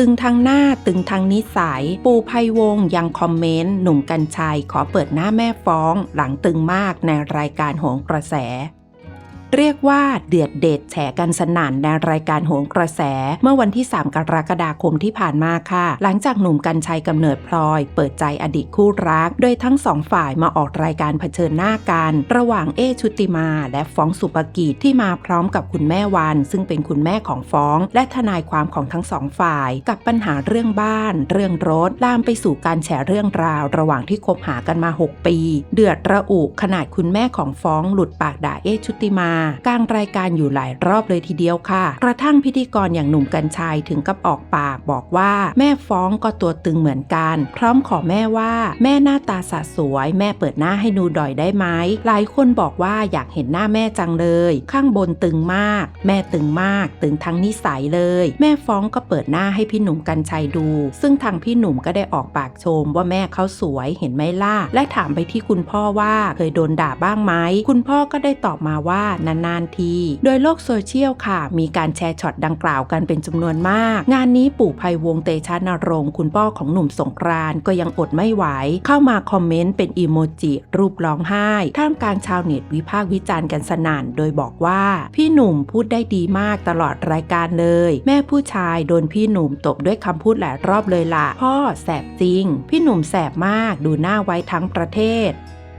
ตึงทางหน้าตึงทางนิสัย ปูภัยวงยังคอมเมนต์ หนุ่มกัญชัยขอเปิดหน้าแม่ฟ้อง หลังตึงมากในรายการโหงกระแส เรียกว่าเดือดเด็ดแฉกันสนั่นในรายการโหนกระแส เมื่อวันที่ 3 กรกฎาคมที่ผ่านมาค่ะ หลังจากหนุ่มกัญชัยกำเนิดพลอย เปิดใจอดีตคู่รัก โดยทั้งสองฝ่ายมาออกรายการเผชิญหน้ากัน ระหว่างเอชุติมา และฟ้องสุปกิจที่มาพร้อมกับคุณแม่วัน ซึ่งเป็นคุณแม่ของฟ้อง และทนายความของทั้งสองฝ่าย กับปัญหาเรื่องบ้าน เรื่องรถลามไปสู่การแฉเรื่องราว ระหว่างที่คบหากันมา 6 ปี เดือดระอุขนาดคุณแม่ของฟ้องหลุดปากด่าเอชุติมากลางรายการอยู่หลายรอบเลยทีเดียวค่ะ กระทั่งพิธีกรอย่างหนุ่มกัญชัยถึงกับออกปากบอกว่าแม่ฟ้องก็ตัวตึงเหมือนกัน พร้อมขอแม่ว่า แม่หน้าตาสะสวย แม่เปิดหน้าให้ดูดอยได้ไหมหลายคนบอกว่าอยากเห็นหน้าแม่จังเลย ข้างบนตึงมาก แม่ตึงมาก ตึงทั้งนิสัยเลย แม่ฟ้องก็เปิดหน้าให้พี่หนุ่มกัญชัยดู ซึ่งทางพี่หนุ่มก็ได้ออกปากชมว่าแม่เขาสวยเห็นไหมล่ะและถามไปที่คุณพ่อว่าเคยโดนด่าบ้างไหมคุณพ่อก็ได้ตอบมาว่านานๆที โดยโลกโซเชียลค่ะ มีการแชร์ช็อตดังกล่าวกันเป็นจำนวนมาก งานนี้ปู่ภัยวงเตชะนรงค์คุณพ่อของหนุ่มสงกรานก็ยังอดไม่ไหว เข้ามาคอมเมนต์เป็นอีโมจิรูปร้องไห้ ท่ามกลางชาวเน็ตวิพากษ์วิจารณ์กันสนั่น โดยบอกว่า พี่หนุ่มพูดได้ดีมากตลอดรายการเลย แม่ผู้ชายโดนพี่หนุ่มตบด้วยคำพูดหลายรอบเลยล่ะพ่อแสบจริง พี่หนุ่มแสบมากดูหน้าไว้ทั้งประเทศ